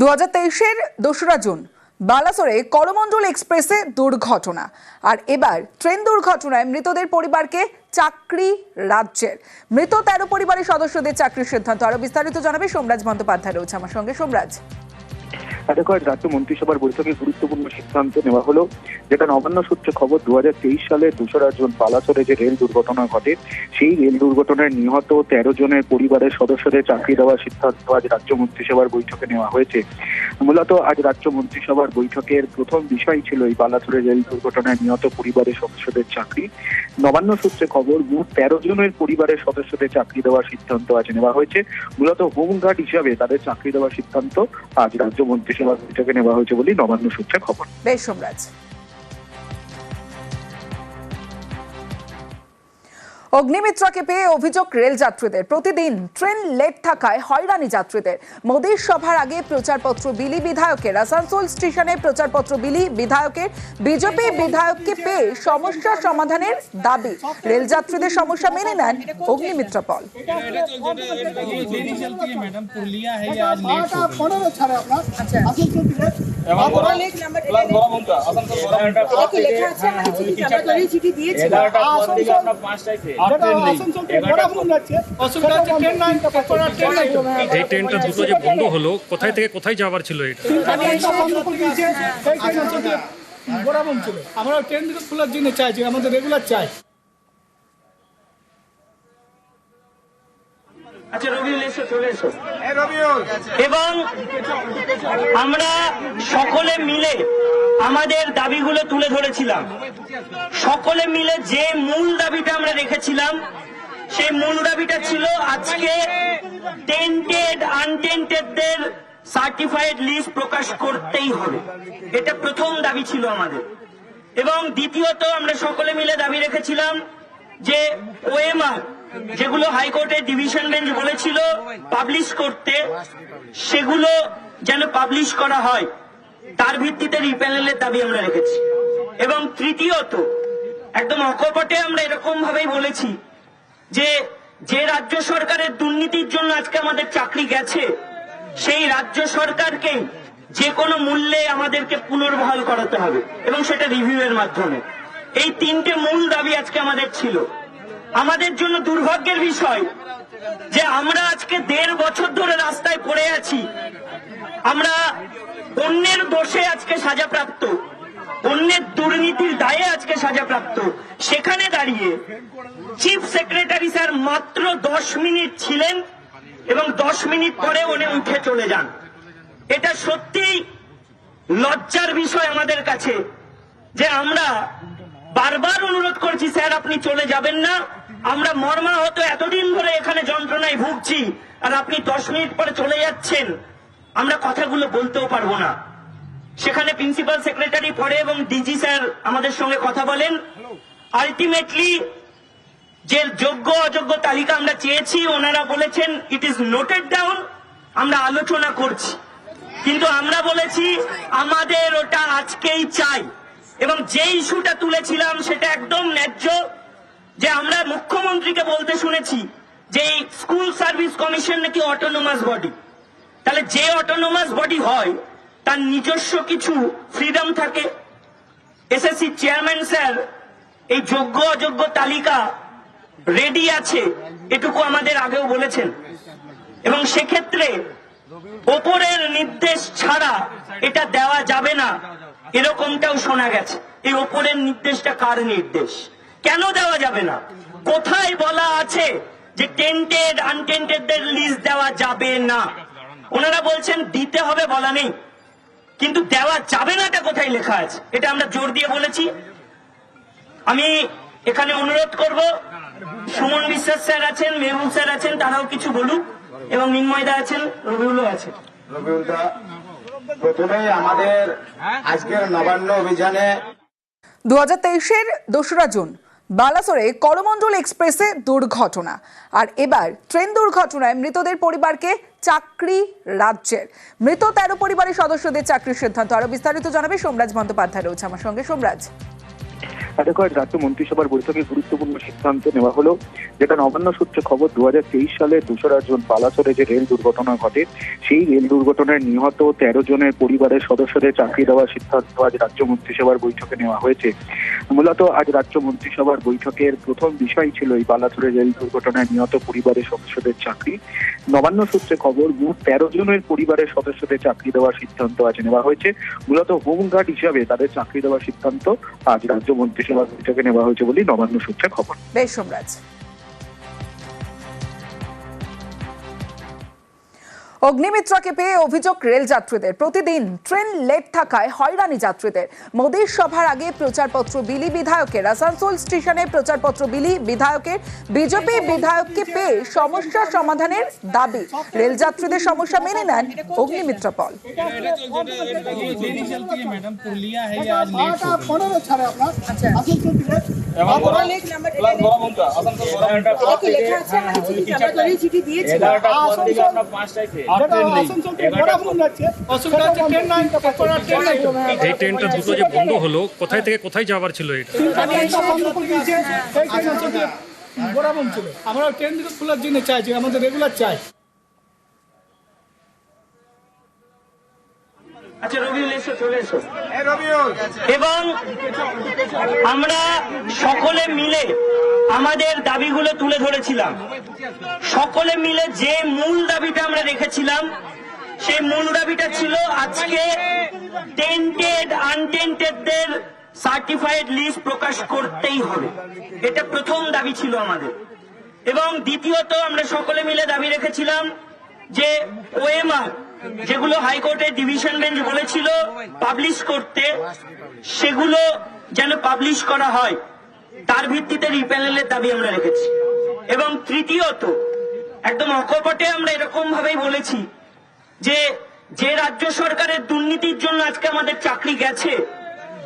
দু হাজার তেইশের দোসরা জুন, বালাসোরে করমণ্ডল এক্সপ্রেসে দুর্ঘটনা। আর এবার ট্রেন দুর্ঘটনায় মৃতদের পরিবারকে চাকরি রাজ্যের। মৃত তেরো পরিবারের সদস্যদের চাকরির সিদ্ধান্ত আরও বিস্তারিত জানাবে সোমরাজ বন্দ্যোপাধ্যায়। রয়েছে আমার সঙ্গে। সোমরাজ। দেখো আজ রাজ্য মন্ত্রিসভার বৈঠকে গুরুত্বপূর্ণ সিদ্ধান্ত নেওয়া হলো, যেটা নবান্ন সূত্রে খবর দু সালে দোসরা জুন বালাসরে যে রেল দুর্ঘটনা ঘটে, সেই রেল দুর্ঘটনায় নিহত তেরো জনের পরিবারের সদস্যদের চাকরি দেওয়ার সিদ্ধান্ত আজ রাজ্য মন্ত্রিসভার বৈঠকে নেওয়া হয়েছে। মূলত আজ রাজ্য মন্ত্রিসভার বৈঠকের প্রথম বিষয় ছিল এই বালাসরে রেল দুর্ঘটনায় নিহত পরিবারের সদস্যদের চাকরি। নবান্ন সূত্রে খবর, মোট তেরো জনের পরিবারের সদস্যদের চাকরি দেওয়ার সিদ্ধান্ত আজ নেওয়া হয়েছে। মূলত হোমগার্ড হিসাবে তাদের চাকরি দেওয়ার সিদ্ধান্ত আজ রাজ্য মন্ত্রিসভার বৈঠকে নেওয়া হয়েছে বলেই নবান্ন সূত্রে খবর। বেশ সোমরাজ অগ্নিমিত্রাকে পেয়ে অভিযোগ রেল যাত্রীদের। প্রতিদিন ট্রেন লেট থাকায় হয়রানি যাত্রীদের। মোদীর সভার আগে প্রচারপত্র বিলি বিধায়কের আসানসোল স্টেশনে প্রচারপত্র বিলি বিধায়কের বিজেপি বিধায়ককে পেয়ে সমস্যা সমাধানের দাবি। রেল যাত্রীদের সমস্যা মেনে নেন অগ্নিমিত্রা পল। যেটা আসানসোল থেকে বরাবর যাচ্ছে। অসুবিধা হচ্ছে ট্রেন নাই তারপরে ট্রেন নাই। তো। এই ট্রেনটা দুটো যে বন্ধ হলো কোথায় থেকে কোথায় যাওয়ার ছিল এটা? বরাবর ছিল। আমরা ট্রেন দুটো খোলার জন্য চাইছি আমাদের রেগুলার চাই। আচ্ছা এসো এবং আমরা সকলে মিলে আমাদের দাবিগুলো তুলে ধরেছিলাম। সকলে মিলে যে মূল দাবিটা আমরা রেখেছিলাম, সেই মূল দাবিটা ছিল আজকে টেন্টেড আনটেন্টেডদের সার্টিফাইড লিস্ট প্রকাশ করতেই হবে। এটা প্রথম দাবি ছিল আমাদের। এবং দ্বিতীয়ত আমরা সকলে মিলে দাবি রেখেছিলাম যে ওএমআর, যেগুলো হাইকোর্টের ডিভিশন বেঞ্চ বলেছিল পাবলিশ করতে, সেগুলো যেন পাবলিশ করা হয়। তার ভিত্তিতে রিপ্যানেলের দাবি আমরা রেখেছি। এবং তৃতীয়ত, একদম অকপটে আমরা এরকম ভাবেই বলেছি যে যে রাজ্য সরকারের দুর্নীতির জন্য আজকে আমাদের চাকরি গেছে, সেই রাজ্য সরকারকেই যে কোনো মূল্যে আমাদেরকে পুনর্বহাল করাতে হবে এবং সেটা রিভিউয়ের মাধ্যমে। এই তিনটে মূল দাবি আজকে আমাদের ছিল। আমাদের জন্য দুর্ভাগ্যের বিষয় যে আমরা আজকে দেড় বছর ধরে রাস্তায় পড়ে আছি। আমরা অন্যের দোষে আজকে সাজাপ্রাপ্ত, অন্যের দুর্নীতির দায়ে আজকে সাজাপ্রাপ্ত। সেখানে দাঁড়িয়ে চিফ সেক্রেটারি স্যার মাত্র দশ মিনিট ছিলেন এবং দশ মিনিট পরে উনি উঠে চলে যান। এটা সত্যিই লজ্জার বিষয় আমাদের কাছে যে আমরা বারবার অনুরোধ করছি, স্যার, আপনি চলে যাবেন না। আমরা মর্মাহত এতদিন ধরে এখানে যন্ত্রণায় ভুগছি, আর আপনি দশ মিনিট পরে চলে যাচ্ছেন। আমরা কথাগুলো বলতেও পারব না। সেখানে প্রিন্সিপাল সেক্রেটারি পড়ে এবং ডিজি স্যার আমাদের সঙ্গে কথা বলেন। আলটিমেটলি যে যোগ্য অযোগ্য তালিকা আমরা চেয়েছি, ওনারা বলেছেন ইট ইজ নোটেড ডাউন আমরা আলোচনা করছি। কিন্তু আমরা বলেছি, আমাদের ওটা আজকেই চাই। এবং যে ইস্যুটা তুলেছিলাম, সেটা একদম ন্যায্য, যে আমরা মুখ্যমন্ত্রীকে বলতে শুনেছি যে স্কুল সার্ভিস কমিশন নাকি অটোনোমাস বডি তাহলে যে অটোনোমাস বডি হয়, তার নিজস্ব কিছু ফ্রিডম থাকে। এসএসসি চেয়ারম্যান স্যার এই যোগ্য অযোগ্য তালিকা রেডি আছে, এটুকু আমাদের আগেও বলেছেন। এবং সেক্ষেত্রে ওপরের নির্দেশ ছাড়া এটা দেওয়া যাবে না, এরকমটাও শোনা গেছে। এই ওপরের নির্দেশটা কার নির্দেশ? কেন দেওয়া যাবে না? কোথায় বলা আছে যে টেন্টেড আনটেন্টেডদের লিস্ট দেওয়া যাবে না? ওনারা বলছেন দিতে হবে বলা নেই। কিন্তু দেওয়া যাবে না এটা কোথায় লেখা আছে? এটা আমরা জোর দিয়ে বলেছি। আমি এখানে অনুরোধ করব সুমন বিশ্বাস স্যার আছেন মেহবুব স্যার আছেন তারাও কিছু বলুক। এবং মিন্ময়দা আছেন রবিউলও আছে রবিউলদা প্রথমেই আমাদের আজকের নবান্ন অভিযানে দু হাজার তেইশের দোসরা জুন। বালাসোরে করমণ্ডল এক্সপ্রেসে দুর্ঘটনা। আর এবার ট্রেন দুর্ঘটনায় মৃতদের পরিবারকে চাকরি রাজ্যের। মৃত তেরো পরিবারের সদস্যদের চাকরির সিদ্ধান্ত আরও বিস্তারিত জানাবে সোমরাজ বন্দ্যোপাধ্যায়। রয়েছে আমার সঙ্গে। সোমরাজ। আজ রাজ্য মন্ত্রিসভার বৈঠকে গুরুত্বপূর্ণ সিদ্ধান্ত নেওয়া হলো। যেটা নবান্ন সূত্রে খবর দু সালে দোসরা জুন বালাসরে যে রেল দুর্ঘটনা ঘটে, সেই রেল দুর্ঘটনায় নিহত তেরো জনের পরিবারের সদস্যদের চাকরি দেওয়ার সিদ্ধান্ত আজ রাজ্য মন্ত্রিসভার বৈঠকে নেওয়া হয়েছে। মূলত আজ রাজ্য মন্ত্রিসভার বৈঠকের প্রথম বিষয় ছিল এই বালাসরে রেল দুর্ঘটনায় নিহত পরিবারের সদস্যদের চাকরি। নবান্ন সূত্রে খবর, মোট তেরো জনের পরিবারের সদস্যদের চাকরি দেওয়ার সিদ্ধান্ত আজ নেওয়া হয়েছে। মূলত হোমগার্ড হিসাবে তাদের চাকরি দেওয়ার সিদ্ধান্ত আজ রাজ্য মন্ত্রিসভার বৈঠকে নেওয়া হয়েছে বলেই নবান্ন সূত্রে খবর। বেশ সোমরাজ অগ্নিমিত্রাকে পেয়ে অভিযোগ রেল যাত্রীদের প্রতিদিন ট্রেন লেট থাকায় হয়রানি যাত্রীদের। মোদীর সভার আগে প্রচারপত্র বিলি বিধায়কের আসানসোল স্টেশনে প্রচারপত্র বিলি বিধায়কের বিজেপি বিধায়ককে পেয়ে সমস্যা সমাধানের দাবি। রেল যাত্রীদের সমস্যা মেনে নেন অগ্নিমিত্রা পল। আসানসোল এই ট্রেনটা দুটো যে বন্ধ হলো কোথায় থেকে কোথায় যাওয়ার ছিল এটা? বরাবর ছিল। আমরা ট্রেন দুটো খোলার জন্য চাইছি আমাদের রেগুলার চাই। আচ্ছা রবিউল এসো চলে এসো। এবং আমরা সকলে মিলে আমাদের দাবিগুলো তুলে ধরেছিলাম। সকলে মিলে যে মূল দাবিটা আমরা রেখেছিলাম, সেই মূল দাবিটা ছিল আজকে টেন্টেড আনটেন্টেডদের সার্টিফাইড লিস্ট প্রকাশ করতেই হবে। এটা প্রথম দাবি ছিল আমাদের। এবং দ্বিতীয়ত আমরা সকলে মিলে দাবি রেখেছিলাম যে ওএমআর, যেগুলো হাইকোর্টের ডিভিশন বেঞ্চ বলেছিল পাবলিশ করতে, সেগুলো যেন পাবলিশ করা হয়। তার ভিত্তিতে রিপ্যানেলের দাবি আমরা রেখেছি। এবং তৃতীয়ত, একদম অকপটে আমরা এরকম ভাবেই বলেছি যে যে রাজ্য সরকারের দুর্নীতির জন্য আজকে আমাদের চাকরি গেছে,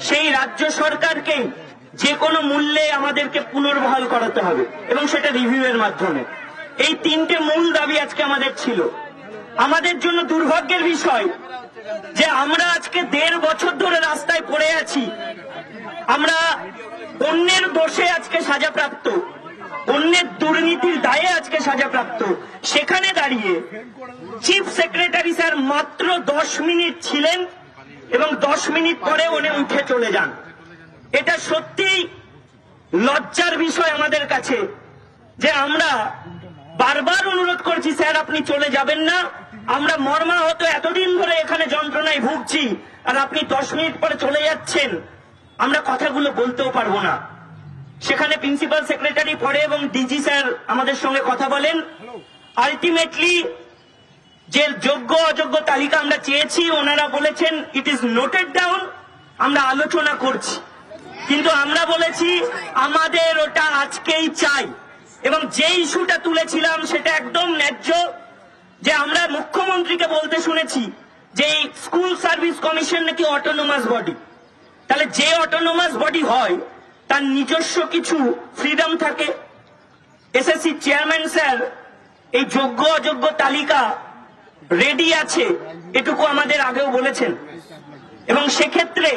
সেই রাজ্য সরকারকে যে কোনো মূল্যে আমাদেরকে পুনর্বহাল করাতে হবে এবং সেটা রিভিউ এর মাধ্যমে। এই তিনটে মূল দাবি আজকে আমাদের ছিল। আমাদের জন্য দুর্ভাগ্যের বিষয় যে আমরা আজকে দেড় বছর ধরে রাস্তায় পড়ে আছি। আমরা অন্যের দোষে আজকে সাজাপ্রাপ্ত, অন্যের দুর্নীতির দায়ে আজকে সাজাপ্রাপ্ত। সেখানে দাঁড়িয়ে চিফ সেক্রেটারি স্যার মাত্র দশ মিনিট ছিলেন এবং দশ মিনিট পরে উনি উঠে চলে যান। এটা সত্যিই লজ্জার বিষয় আমাদের কাছে যে আমরা বারবার অনুরোধ করছি, স্যার, আপনি চলে যাবেন না। আমরা মর্মাহত এতদিন ধরে এখানে যন্ত্রণায় ভুগছি, আর আপনি দশ মিনিট পরে চলে যাচ্ছেন। আমরা কথাগুলো বলতেও পারব না। সেখানে প্রিন্সিপাল সেক্রেটারি পড়ে এবং ডিজি স্যার আমাদের সঙ্গে কথা বলেন। আলটিমেটলি যে যোগ্য অযোগ্য তালিকা আমরা চেয়েছি, ওনারা বলেছেন ইট ইজ নোটেড ডাউন আমরা আলোচনা করছি। কিন্তু আমরা বলেছি, আমাদের ওটা আজকেই চাই। এবং যে ইস্যুটা তুলেছিলাম, সেটা একদম ন্যায্য, যে আমরা মুখ্যমন্ত্রীকে বলতে শুনেছি যে স্কুল সার্ভিস কমিশন নাকি অটোনোমাস বডি তাহলে যে অটোনোমাস বডি হয়, তার নিজস্ব কিছু ফ্রিডম থাকে। এসএসসি চেয়ারম্যান স্যার এই যোগ্য অযোগ্য তালিকা রেডি আছে, এটুকু আমাদের আগেও বলেছেন। এবং সেক্ষেত্রে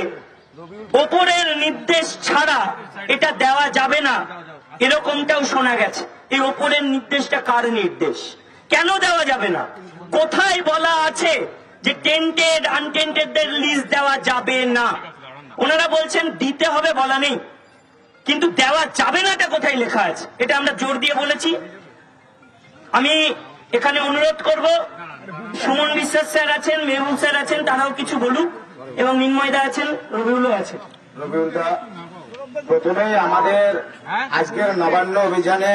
ওপরের নির্দেশ ছাড়া এটা দেওয়া যাবে না, এরকমটাও শোনা গেছে। এই ওপরের নির্দেশটা কার নির্দেশ? কেন দেওয়া যাবে না? কোথায় বলা আছে যে টেন্টেড আনটেন্টেডদের লিস্ট দেওয়া যাবে না? ওনারা বলছেন দিতে হবে বলা নেই। কিন্তু দেওয়া যাবে নাটা কোথায় লেখা আছে? এটা আমরা জোর দিয়ে বলেছি। আমি এখানে অনুরোধ করব সুমন বিশ্বাস স্যার আছেন মেহবুব স্যার আছেন তারাও কিছু বলুক। এবং মিন্ময়দা আছেন রবিউলও আছে রবিউলদা প্রথমেই আমাদের আজকের নবান্ন অভিযানে